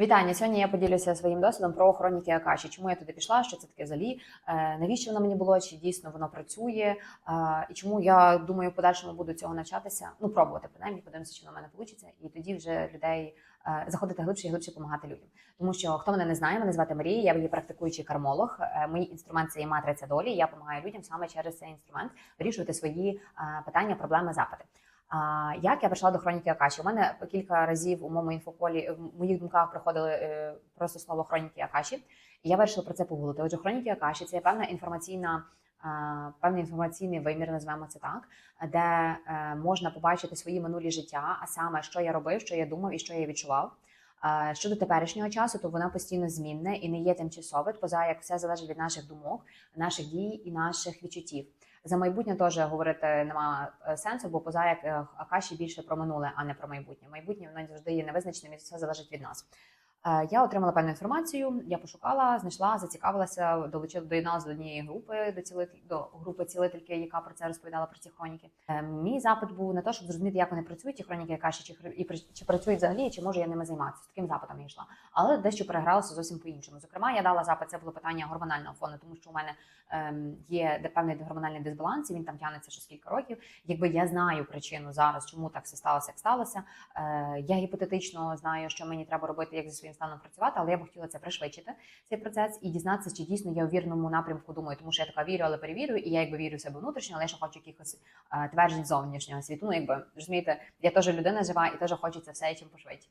Вітання. Сьогодні я поділюся своїм досвідом про хроніки Акаші. Чому я туди пішла? Що це таке взагалі? Е, Навіщо воно мені було? Чи дійсно воно працює? Е, І чому я думаю, в подальшому буду цього навчатися? Ну, пробувати принаймні, подивимося, чи воно в мене вийде. І тоді вже людей е, заходити глибше і глибше допомагати людям. Тому що хто мене не знає, мене звати Марія, я є практикуючий кармолог. Мій інструмент це є матриця долі. Я допомагаю людям саме через цей інструмент вирішувати свої питання, проблеми, запити. А як я прийшла до хроніки Акаші? У мене кілька разів у моєму інфополі в моїх думках приходили е, просто слово хроніки Акаші, і я вирішила про це погуглити. Отже, хроніки Акаші це певна інформаційна. Певний інформаційний вимір, називаємо це так, де е, можна побачити свої минулі життя, а саме що я робив, що я думав і що я відчував. Щодо теперішнього часу, то вона постійно змінна і не є тимчасове, поза як все залежить від наших думок, наших дій і наших відчуттів. За майбутнє теж говорити немає е, сенсу, бо поза як е, Акаші більше про минуле, а не про майбутнє. Майбутнє воно завжди є невизначеним і все залежить від нас. Е, Я отримала певну інформацію, я пошукала, знайшла, зацікавилася, долучила доєдналася до однієї групи до цілитель до групи цілительки, яка про це розповідала про ці хроніки. Е, Мій запит був на те, щоб зрозуміти, як вони працюють, ті хроніки Акаші, чи хр- і чи працюють взагалі, чи можу я ними займатися. З таким запитом я йшла. Але дещо перегралося зовсім по-іншому. Зокрема, я дала запит, це було питання гормонального фону, тому що у мене ем, є певний гормональний дисбаланс, і він там тягнеться ще кілька років. Якби я знаю причину зараз, чому так все сталося, як сталося. Е, я гіпотетично знаю, що мені треба робити, як зі своїм станом працювати, але я б хотіла це пришвидшити, цей процес, і дізнатися, чи дійсно я у вірному напрямку думаю, тому що я така вірю, але перевірю, і я якби вірю в себе внутрішньо, але я ще хочу якихось е, тверджень зовнішнього світу. Ну, якби розумієте, я теж людина жива і теж хочеться все чим пошвидше.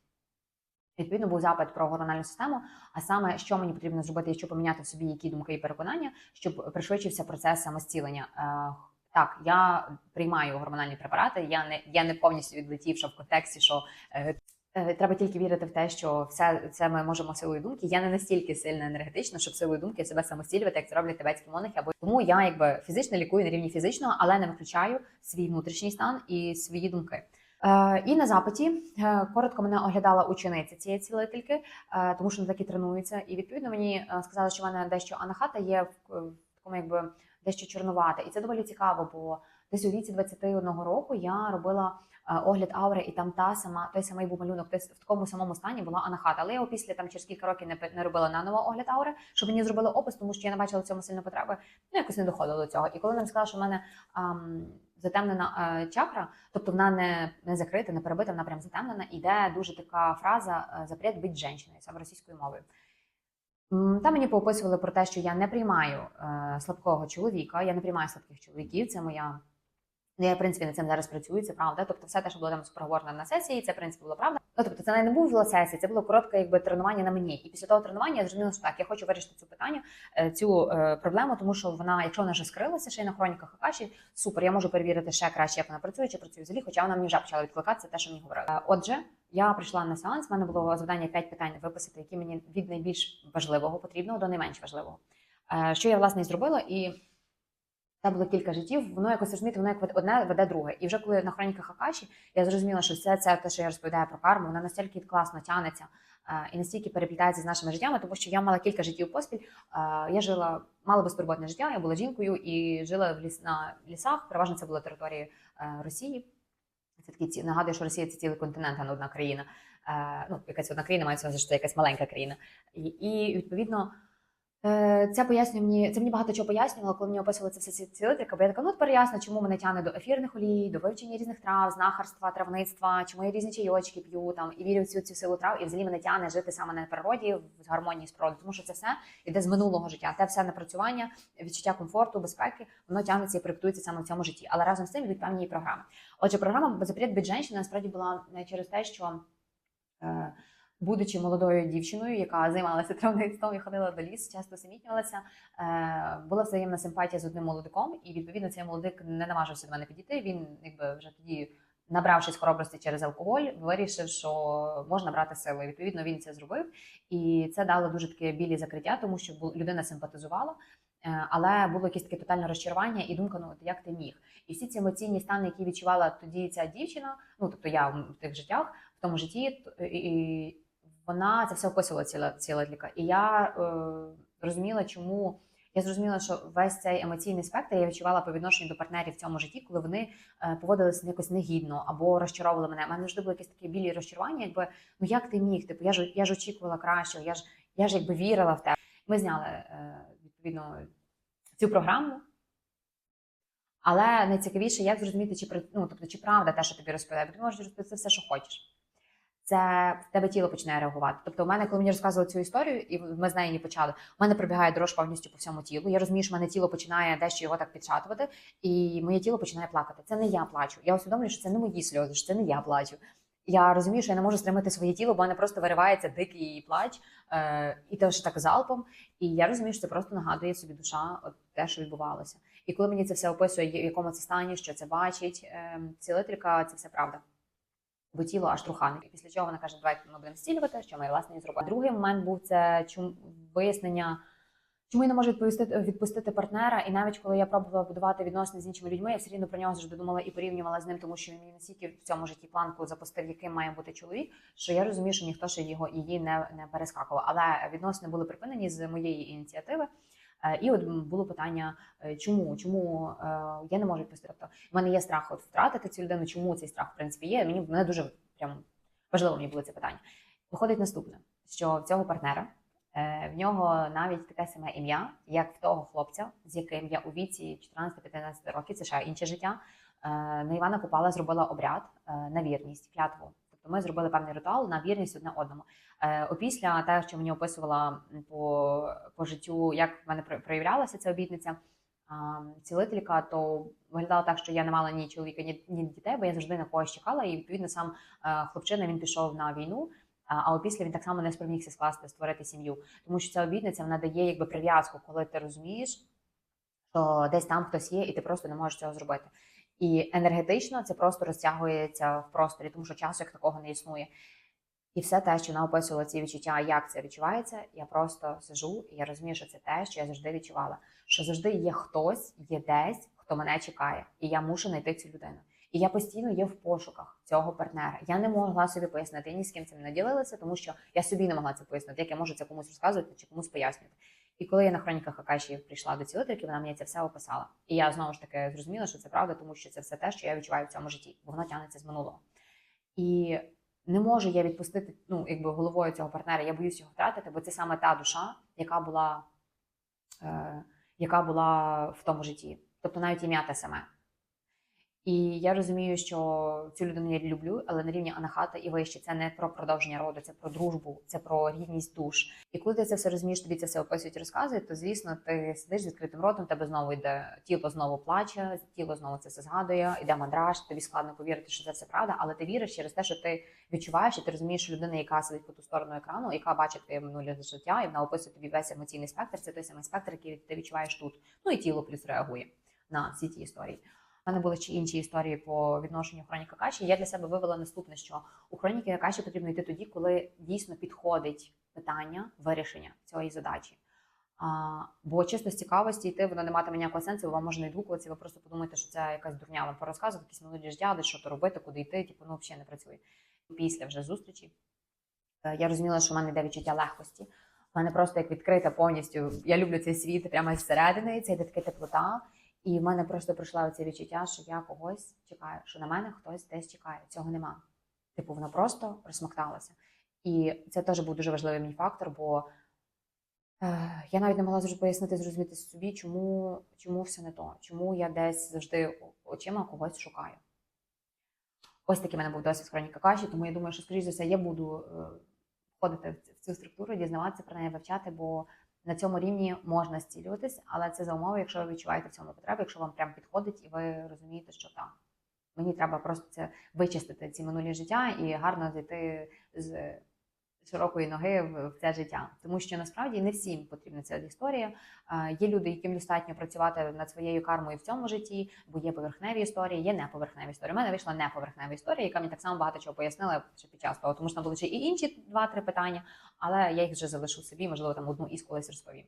Відповідно, був запит про гормональну систему, а саме, що мені потрібно зробити, і що поміняти в собі, які думки і переконання, щоб пришвидшився процес самостілення. Е, Так, я приймаю гормональні препарати. Я не я не повністю відлетівша в контексті, що е, треба тільки вірити в те, що все це ми можемо силою думки. Я не настільки сильна енергетично, щоб силою думки себе самостілювати, як це роблять тибетські монахи. Або тому я якби фізично лікую на рівні фізичного, але не виключаю свій внутрішній стан і свої думки. Е, І на запиті е, коротко мене оглядала учениця цієї цілительки, е, тому що вони так і тренуються. І відповідно мені е, сказали, що в мене дещо анахата є в, в такому, якби дещо чорнувате. І це доволі цікаво, бо десь у віці 21 року я робила е, огляд аури, і там та сама той самий був малюнок, десь в такому самому стані була анахата. Але я його після там через кілька років не, не робила наново огляд аури, щоб мені зробили опис, тому що я не бачила в цьому сильно потреби. Ну якось не доходило до цього. І коли нам сказали, що в мене ам, затемнена е, чакра, тобто вона не, не закрита, не перебита, вона прям затемнена. Іде дуже така фраза е, запрет бути жінкою, саме російською мовою. Там мені поописували про те, що я не приймаю е, слабкого чоловіка, я не приймаю слабких чоловіків. Це моя. Ну, я, в принципі, над цим зараз працюю, це правда. Тобто, все те, що було там проговорено на сесії, це в принципі було правда. Ну, тобто, це не була сесія, це було коротке якби тренування на мені. І після того тренування я зрозуміла, що так, я хочу вирішити цю питання, е, цю е, проблему, тому що вона, якщо вона вже скрилася ще й на хроніках Акаші, супер, я можу перевірити ще краще, як вона працює, чи працює взагалі, хоча вона мені вже почала відкликатися, те, що мені говорили. Е, Отже, я прийшла на сеанс. в мене було завдання 5 питань виписати, які мені від найбільш важливого потрібного до найменш важливого. Е, Що я власне зробила, і там було кілька життів, воно якось розумієте, воно як одне веде друге. І вже коли на хроніках Акаші я зрозуміла, що все це те, що я розповідаю про карму, воно настільки класно тянеться е, і настільки переплітається з нашими життями, тому що я мала кілька життів поспіль. Е, Я жила мало безтурботне життя, я була жінкою і жила в ліс на лісах. Переважно це була територія е, Росії. Це такі ці нагадую, що Росія це цілий континент, а не одна країна. Ну, якась одна країна мається що це якась маленька країна. І, і відповідно. Е, Це пояснює мені, це мені багато чого пояснювало, коли мені описували це все ці цілителька, бо я така, ну тепер ясно, чому мене тягне до ефірних олій, до вивчення різних трав, знахарства, травництва, чому я різні чайочки п'ю там і вірю в цю цю силу трав, і взагалі мене тягне жити саме на природі в гармонії з природою, тому що це все йде з минулого життя. Те все напрацювання, відчуття комфорту, безпеки, воно тягнеться і проєктується саме в цьому житті. Але разом з цим йдуть певні програми. Отже, програма «Запрет бить жінки» насправді була через те, що. Будучи молодою дівчиною, яка займалася травництвом і ходила до лісу, часто самітнювалася, е, була взаємна симпатія з одним молодиком, і відповідно цей молодик не наважився до мене підійти. Він якби вже тоді, набравшись хоробрості через алкоголь, вирішив, що можна брати силу. І, відповідно, він це зробив, і це дало дуже таке білі закриття, тому що людина симпатизувала. е, Але було якесь таке тотальне розчарування і думка, ну от як ти міг? І всі ці емоційні стани, які відчувала тоді ця дівчина, ну тобто я в тих життях, в тому житті, і вона це все описувала ціла ціла ліка. І я е, розуміла, чому Я зрозуміла, що весь цей емоційний спектр я відчувала по відношенню до партнерів в цьому житті, коли вони е, поводилися якось негідно або розчаровували мене. У мене завжди були якісь такі білі розчарування, якби ну як ти міг? Типу, я ж я ж очікувала кращого, я ж я ж якби вірила в тебе. Ми зняли е, відповідно цю програму. Але найцікавіше, як зрозуміти, чи ну, тобто, чи правда те, що тобі розповідає, бо ти можеш розповісти все, що хочеш. Це в тебе тіло починає реагувати. Тобто, у мене, коли мені розказували цю історію, і ми з нею не почали, у мене пробігає дрож повністю по всьому тілу. Я розумію, що мене тіло починає дещо його так підшатувати, і моє тіло починає плакати. Це не я плачу. Я усвідомлюю, що це не мої сльози, що це не я плачу. Я розумію, що я не можу стримати своє тіло, бо в мене просто виривається дикий плач, е, і теж так залпом. І я розумію, що це просто нагадує собі душа, от те, що відбувалося. І коли мені це все описує, в якому це стані, що це бачить, е, цілителька, це все правда. Бо тіло аж трухане. Після чого вона каже, давайте ми будемо зцілювати, що ми власне і зробили. Другий момент був це чум вияснення, чому я не можу відповісти відпустити партнера. І навіть коли я пробувала будувати відносини з іншими людьми, я все рівно про нього завжди думала і порівнювала з ним, тому що він мені настільки в цьому житті планку запустив, яким має бути чоловік, що я розумію, що ніхто ще його її не, не перескакував. Але відносини були припинені з моєї ініціативи. Е, І от було питання, е, чому чому е, я не можу відпустити. Тобто, в мене є страх от втратити цю людину. Чому цей страх в принципі є? Мені мене дуже прям важливо мені було це питання. Виходить наступне: що в цього партнера в нього навіть таке саме ім'я, як в того хлопця, з яким я у віці 14-15 років, це ще інше життя. На Івана Купала зробила обряд на вірність, клятву. Тобто ми зробили певний ритуал на вірність одне одному. Е, Опісля те, що мені описувала по, по життю, як в мене проявлялася ця обітниця, цілителька, то виглядало так, що я не мала ні чоловіка, ні, ні дітей, бо я завжди на когось чекала. І відповідно сам е, хлопчина він пішов на війну. А опісля він так само не спромігся скласти, створити сім'ю, тому що ця обітниця вона дає якби прив'язку, коли ти розумієш, що десь там хтось є, і ти просто не можеш цього зробити. І енергетично це просто розтягується в просторі, тому що часу як такого не існує. І все те, що вона описувала ці відчуття, як це відчувається, я просто сижу і я розумію, що це те, що я завжди відчувала. Що завжди є хтось, є десь, хто мене чекає, і я мушу знайти цю людину. І я постійно є в пошуках цього партнера. Я не могла собі пояснити, ні з ким цим не ділилася, тому що я собі не могла це пояснити, як я можу це комусь розказувати чи комусь пояснювати. І коли я на хроніках Акаші прийшла до цілительки, вона мені це все описала. І я знову ж таки зрозуміла, що це правда, тому що це все те, що я відчуваю в цьому житті, бо воно тягнеться з минулого. І не можу я відпустити ну, якби головою цього партнера, я боюсь його втратити, бо це саме та душа, яка була, е, яка була в тому житті. Тобто навіть ім'я те саме. І я розумію, що цю людину я люблю, але на рівні анахата і вище це не про продовження роду, це про дружбу, це про рідність душ. І коли ти це все розумієш, тобі це все описують розказують, то звісно, ти сидиш з відкритим ротом, тебе знову йде тіло знову плаче, тіло знову це все згадує, йде мандраж, тобі складно повірити, що це все правда, але ти віриш через те, що ти відчуваєш, і ти розумієш, що людина, яка сидить по ту сторону екрану, яка бачить твоє минуле життя, і вона описує тобі весь емоційний спектр. Це той самий спектр, який ти відчуваєш тут. Ну і тіло плюс реагує на всі ті історії. У мене були ще інші історії по відношенню хроніка Каші. Я для себе вивела наступне, що у хроніки Каші потрібно йти тоді, коли дійсно підходить питання вирішення цієї задачі. А, бо чисто з цікавості йти, воно не матиме ніякого сенсу, вам може не відгукуватися, ви просто подумаєте, що це якась дурня вам порозказувати, якісь минулі життя, де що то робити, куди йти, типу, ну взагалі не працює. Після вже зустрічі е, я розуміла, що в мене йде відчуття легкості. У мене просто як відкрита повністю. Я люблю цей світ прямо зсередини, це йде така теплота. І в мене просто прийшло це відчуття, що я когось чекаю, що на мене хтось десь чекає. Цього нема. Типу, воно просто розсмокталося. І це теж був дуже важливий мій фактор, бо е, я навіть не могла пояснити, зрозуміти собі, чому, чому все не то, чому я десь завжди очима когось шукаю. Ось такий в мене був досвід з хроніка каші, тому я думаю, що, скоріш за все, я буду е, входити в цю структуру, дізнаватися про неї, вивчати, бо на цьому рівні можна зцілюватись, але це за умови, якщо ви відчуваєте в цьому потребу, якщо вам прям підходить, і ви розумієте, що так. Мені треба просто це вичистити ці минулі життя і гарно зайти з широкої ноги в, це життя. Тому що насправді не всім потрібна ця історія. Є люди, яким достатньо працювати над своєю кармою в цьому житті, бо є поверхневі історії, є неповерхневі історії. У мене вийшла неповерхнева історія, яка мені так само багато чого пояснила ще під час того, тому що там були ще і інші два-три питання, але я їх вже залишу собі, можливо, там одну із колись розповім.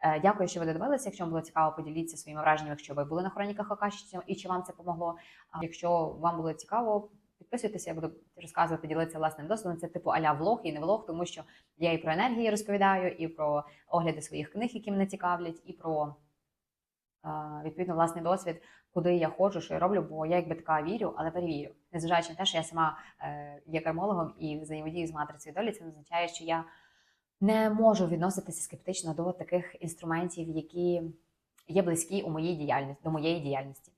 Е, Дякую, що ви додивилися. Якщо вам було цікаво, поділіться своїми враженнями, якщо ви були на хроніках Акаші і чи вам це помогло. Якщо вам було цікаво, підписуйтеся, я буду розказувати, ділитися власним досвідом. Це типу аля влог і не влог, тому що я і про енергії розповідаю, і про огляди своїх книг, які мене цікавлять, і про е, відповідно власний досвід, куди я ходжу, що я роблю, бо я якби така вірю, але перевірю. Незважаючи на те, що я сама е, є кармологом і взаємодію з матрицею долі, це не означає, що я не можу відноситися скептично до таких інструментів, які є близькі у моїй діяльності до моєї діяльності.